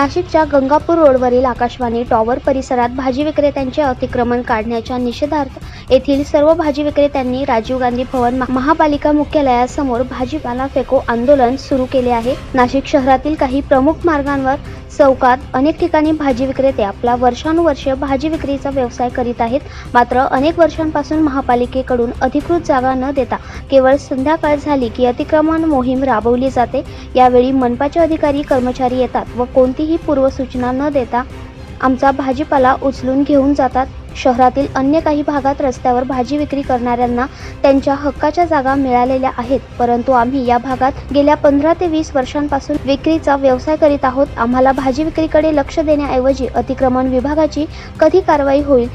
नाशिकच्या गंगापूर रोडवरील आकाशवाणी टॉवर परिसरात भाजी विक्रेत्यांचे अतिक्रमण काढण्याच्या निषेधार्थ येथील सर्व भाजी विक्रेत्यांनी राजीव गांधी भवन महापालिका मुख्यालयासमोर भाजीपाला फेको आंदोलन सुरू केले आहे. नाशिक शहरातील काही प्रमुख मार्गांवर चौकात अनेक ठिकाणी भाजी विक्रेते आपला वर्षानुवर्ष भाजी विक्रीचा व्यवसाय करीत आहेत. मात्र अनेक वर्षांपासून महापालिकेकडून अधिकृत जागा न देता केवळ संध्याकाळ झाली की अतिक्रमण मोहीम राबवली जाते. यावेळी मनपाचे अधिकारी कर्मचारी येतात व कोणतीही पूर्वसूचना न देता आमचा भाजीपाला उचलून घेऊन जातात. शहरातील अन्य काही भागात रस्त्यावर भाजी विक्री करणाऱ्यांना त्यांच्या हक्काच्या जागा मिळालेल्या आहेत. परंतु आम्ही या भागात गेल्या पंधरा ते वीस वर्षांपासून विक्रीचा व्यवसाय करीत आहोत. आम्हाला भाजी विक्रीकडे लक्ष देण्याऐवजी अतिक्रमण विभागाची कधी कारवाई होईल?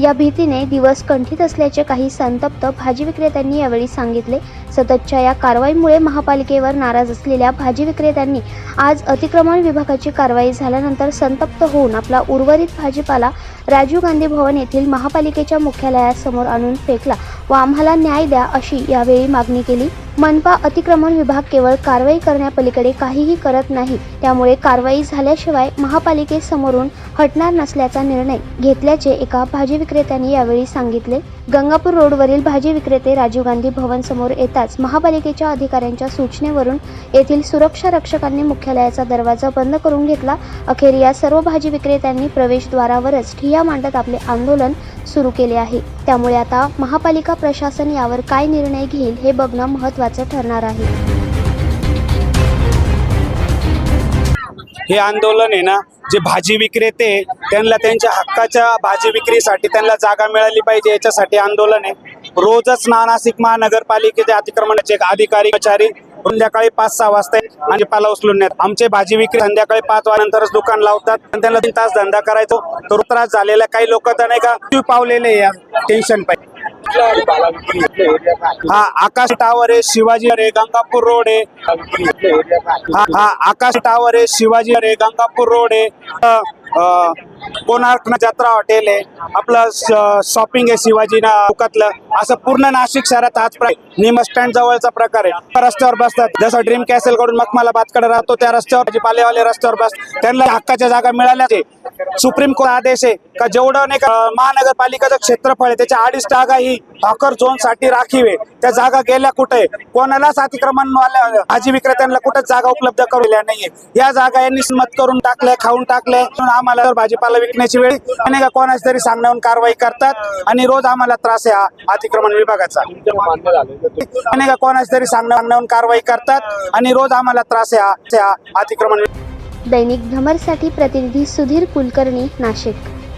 या भीतीने दिवस कंठित असल्याचे काही संतप्त भाजी विक्रेत्यांनी यावेळी सांगितले. सततच्या या कारवाईमुळे महापालिकेवर नाराज असलेल्या भाजी विक्रेत्यांनी आज अतिक्रमण विभागाची कारवाई झाल्यानंतर संतप्त होऊन आपला उर्वरित भाजीपाला राजीव गांधी भवन येथील महापालिकेच्या मुख्यालयासमोर आणून फेकला व आम्हाला न्याय द्या अशी यावेळी मागणी केली. मनपा अतिक्रमण विभाग केवळ कारवाई करण्यापलीकडे काहीही करत नाही त्यामुळे कारवाई झाल्याशिवाय महापालिकेसमोरून हटणार नसल्याचा निर्णय घेतल्याचे एका भाजी विक्रेत्यांनी यावेळी सांगितले. गंगापूर रोडवरील भाजी विक्रेते राजीव गांधी भवन समोर येताच महापालिकेच्या अधिकाऱ्यांच्या सूचनेवरून येथील सुरक्षा रक्षकांनी मुख्यालयाचा दरवाजा बंद करून घेतला. अखेर या सर्व भाजी विक्रेत्यांनी प्रवेशद्वारावरच ठिया मांडत आपले आंदोलन सुरू केले आहे. त्यामुळे आता महापालिका प्रशासन यावर काय निर्णय घेईल हे बघणं महत्त्वाचं ठरणार आहे. हे आंदोलन आहे ना जे भाजी विक्रेते त्यांना त्यांच्या हक्काच्या भाजी विक्रीसाठी त्यांना जागा मिळाली पाहिजे याच्यासाठी आंदोलन आहे. रोजच नानासिक महानगरपालिकेचे अतिक्रमणाचे अधिकारी कर्मचारी संध्याकाळी पाच सहा वाजता आणि पाला उचलून नेत आमचे भाजी विक्री संध्याकाळी पाच वाजल्यानंतरच दुकान लावतात. आणि त्यांना तीन तास धंदा करायचो. तर त्रास झालेला काही लोक तर नाही का पावलेले आहे. या टेन्शन पाहिजे. हा आकाश टावर आहे शिवाजी अरे गंगापूर रोड आहे. हा हा आकाश टावर आहे शिवाजी अरे गंगापूर रोड आहे. अ, कोणार्क जत्रा हॉटेल आहे आपलं शॉपिंग आहे शिवाजी ना चौकातलं असं पूर्ण नाशिक शहरात आज निम स्टँड जवळचा प्रकार आहे. रस्त्यावर बसतात. जसं ड्रीम कॅसलकडून मखमालाबादकडे राहतो त्या रस्त्यावर पालेवाले रस्त्यावर बस त्यांना हक्काच्या जागा मिळाल्याच. आहे सुप्रीम कोर्ट आदेश आहे का जेवढं नाही का महानगरपालिकाचं क्षेत्रफळ आहे त्याच्या अडीच जागा ही हॉकर झोनसाठी राखीव आहे. त्या जागा गेल्या कुठे? कोणालाच अतिक्रमण आजी विक्रेत्यांना कुठेच जागा उपलब्ध करूल्या नाहीये. या जागा यांनी मत करून टाकल्या खाऊन टाकल्या आम्हाला भाजीपाला विकण्याची वेळ आणि का कोणाच तरी सांगण्याहून कारवाई करतात आणि रोज आम्हाला त्रास आहे हा अतिक्रमण विभागाचा. आणि का कोणाच तरी सांगण्याहून कारवाई करतात आणि रोज आम्हाला त्रास आहे हा अतिक्रमण दैनिक भ्रमरसाठी प्रतिनिधी सुधीर कुलकर्णी नाशिक.